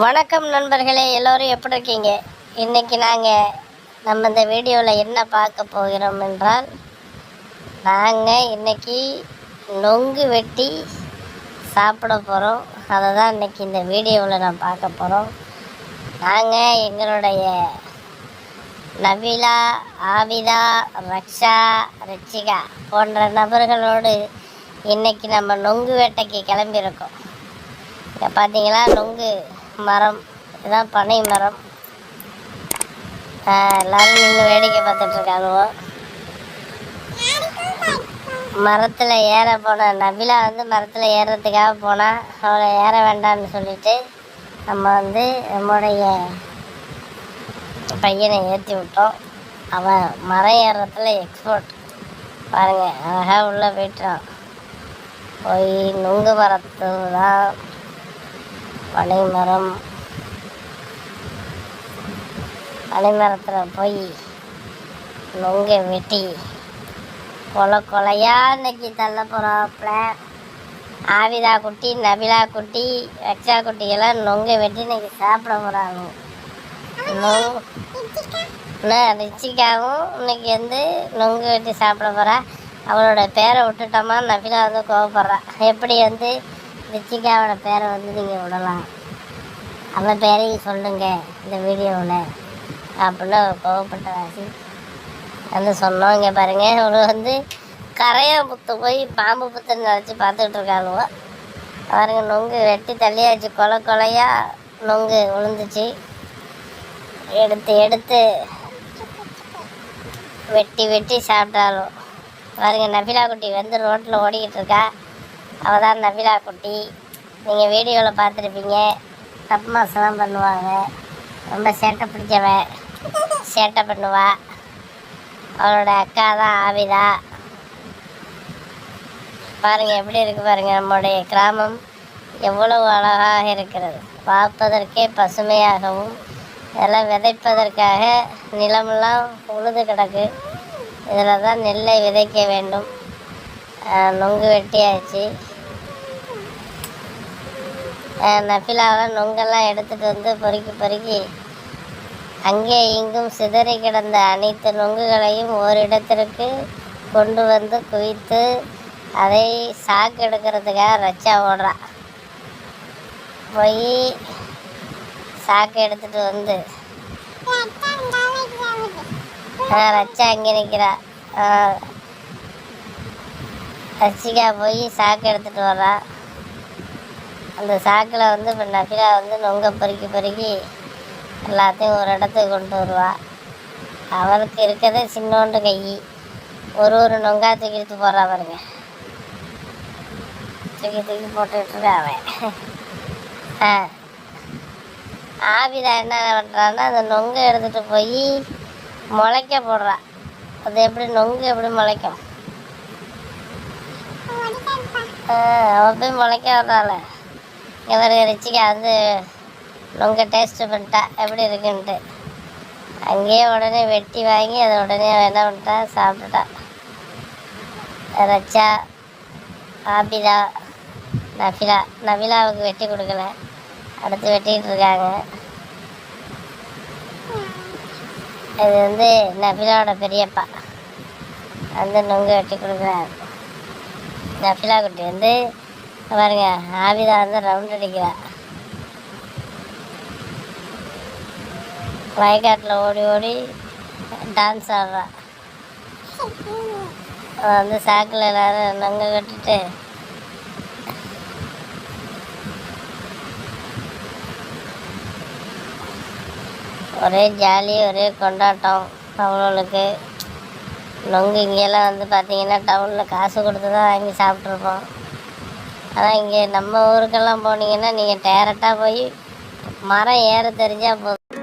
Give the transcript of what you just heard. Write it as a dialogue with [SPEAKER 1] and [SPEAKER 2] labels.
[SPEAKER 1] வணக்கம் நண்பர்களே எல்லோரும் எப்படி இருக்கீங்க? இன்றைக்கி நாங்கள் நம்ம இந்த வீடியோவில் என்ன பார்க்க போகிறோம் என்றால் நாங்கள் இன்றைக்கி நொங்கு வெட்டி சாப்பிட போகிறோம் அதை தான் இன்றைக்கி இந்த வீடியோவில் நான் பார்க்க போகிறோம் நாங்கள் எங்களுடைய நபிலா ஆவிதா ரக்ஷா ரட்சிகா போன்ற நபர்களோடு இன்றைக்கி நம்ம நொங்கு வேட்டைக்கு கிளம்பியிருக்கோம். இங்கே பார்த்தீங்களா நொங்கு மரம். இதுதான் பனை மரம். ஆஹ் எல்லாரும் நின்று வேடிக்கை பார்த்துட்டு மரத்தில் ஏற போன நபிலா வந்து மரத்தில் ஏறுறதுக்காக போனால் அவளை ஏற வேண்டாம்னு சொல்லிட்டு நம்ம வந்து நம்முடைய பையனை ஏற்றி விட்டோம். அவன் மரம் ஏறுறதுல எக்ஸ்போர்ட் பாருங்கள் அழகாக உள்ளே போயிட்டான். போய் நுங்கு மரத்து தான் பனைமரம் மரம். மரத்தில் போய் நொங்கை வெட்டி கொலை கொலையாக இன்னைக்கு தள்ள போகிறாப்புல ஆவிதா குட்டி நபிலா குட்டி ரக்ஷா குட்டியெல்லாம் நொங்கை வெட்டி இன்னைக்கு சாப்பிட போகிறாங்க ரிச்சிக்காவும் இன்னைக்கு வந்து நொங்கு வெட்டி சாப்பிட போகிறா அவளோட பேரை விட்டுட்டோமா நபிலா வந்து கோவப்படுறா. எப்படி வந்து ரிச்சிகாவோட பேரை வந்து நீங்கள் விடலாம். அவன் பேரையும் சொல்லுங்கள் இந்த வீடியோவில். அப்படின்னு கோவப்பட்ட வாசி வந்து சொன்னோம் இங்கே பாருங்க வந்து கரையா புத்து போய் பாம்பு புத்துன்னு நினச்சி பார்த்துக்கிட்டு இருக்காளுவோ பாருங்க நொங்கு வெட்டி தள்ளியாச்சு. கொலை கொலையாக நொங்கு விழுந்துச்சு. எடுத்து எடுத்து வெட்டி வெட்டி சாப்பிட்டாலும். பாருங்க நபிலா குட்டி வந்து ரோட்டில் ஓடிக்கிட்டு இருக்கா. அவள் தான் நபிலா குட்டி. நீங்கள் வீடியோவில் பார்த்துருப்பீங்க. தப்பு மாசம்லாம் பண்ணுவாங்க. ரொம்ப சேட்டை பிடிச்சவன் சேட்டை பண்ணுவா. அவளோட அக்கா தான் ஆவிதா. பாருங்கள் எப்படி இருக்கு பாருங்கள் நம்முடைய கிராமம் எவ்வளவு அழகாக இருக்கிறது. பார்ப்பதற்கே பசுமையாகவும் இதெல்லாம் விதைப்பதற்காக நிலமெல்லாம் உழுது கிடக்கு. இதில் தான் நெல்லை விதைக்க வேண்டும். நொங்கு வெட்டியாச்சு. ஆஹ் நுங்கெல்லாம் நொங்கெல்லாம் எடுத்துகிட்டு வந்து பொறுக்கி பொறுக்கி அங்கே இங்கும் சிதறி கிடந்த அனைத்து நொங்குகளையும் ஓரிடத்திற்கு கொண்டு வந்து குவித்து அதை சாக்கு எடுக்கிறதுக்காக ரச்சா ஓடுறான் போய் சாக்கு எடுத்துகிட்டு வந்து ஆ ரச்சா அங்கே நிற்கிறா ரச்சிகா போய் சாக்கு எடுத்துகிட்டு வர்றான் அந்த சாக்கில் வந்து இப்போ நஃபிலா வந்து நொங்க பொறுக்கி பொறுக்கி எல்லாத்தையும் ஒரு இடத்துக்கு கொண்டு வருவா. அவளுக்கு இருக்கிறதே சின்னோண்டு கை. ஒரு ஒரு நொங்கா தூக்கி எடுத்து போடுறா பாருங்க. தூக்கி தூக்கி போட்டுக்கிட்டு அவன். ஆ. ஆவிதா என்ன பண்ணுறான்னா அந்த நொங்கு எடுத்துகிட்டு போய் முளைக்க போடுறா. அது எப்படி நொங்கு எப்படி முளைக்கும்? ஆ, போய் முளைக்க விட்றாள் இவர் ரிச்சிக்கா வந்து நொங்க டேஸ்ட்டு பண்ணிட்டா? எப்படி இருக்குன்ட்டு. அங்கேயே உடனே வெட்டி வாங்கி அதை உடனே என்ன பண்ணிட்டா சாப்பிட்டுட்டா. ரச்சா ஆபிதா நஃபிலா நபிலாவுக்கு வெட்டி கொடுக்கல. அடுத்து வெட்டிக்கிட்டு இருக்காங்க. இது வந்து நஃபிலாவோட பெரியப்பா. வந்து நொங்கு வெட்டி கொடுக்குறாரு. நஃபிலா குட்டி வந்து பாருங்க ஆபிதா வந்து ரவுண்ட் அடிக்கிறா. வயக்காட்டில் ஓடி ஓடி டான்ஸ் ஆடுறா. வந்து சாக்கில் எல்லாரும் நங்க கட்டிட்டு ஒரே ஜாலி ஒரே கொண்டாட்டம் அவங்களுக்கு நொங்கு இங்கெல்லாம் வந்து பார்த்தீங்கன்னா டவுனில் காசு கொடுத்து தான் வாங்கி சாப்பிட்ருப்போம் அதான் இங்கே நம்ம ஊருக்கெல்லாம் போனீங்கன்னா நீங்கள் டேரெக்டாக போய் மரம் ஏற தெரிஞ்சால் போதும்.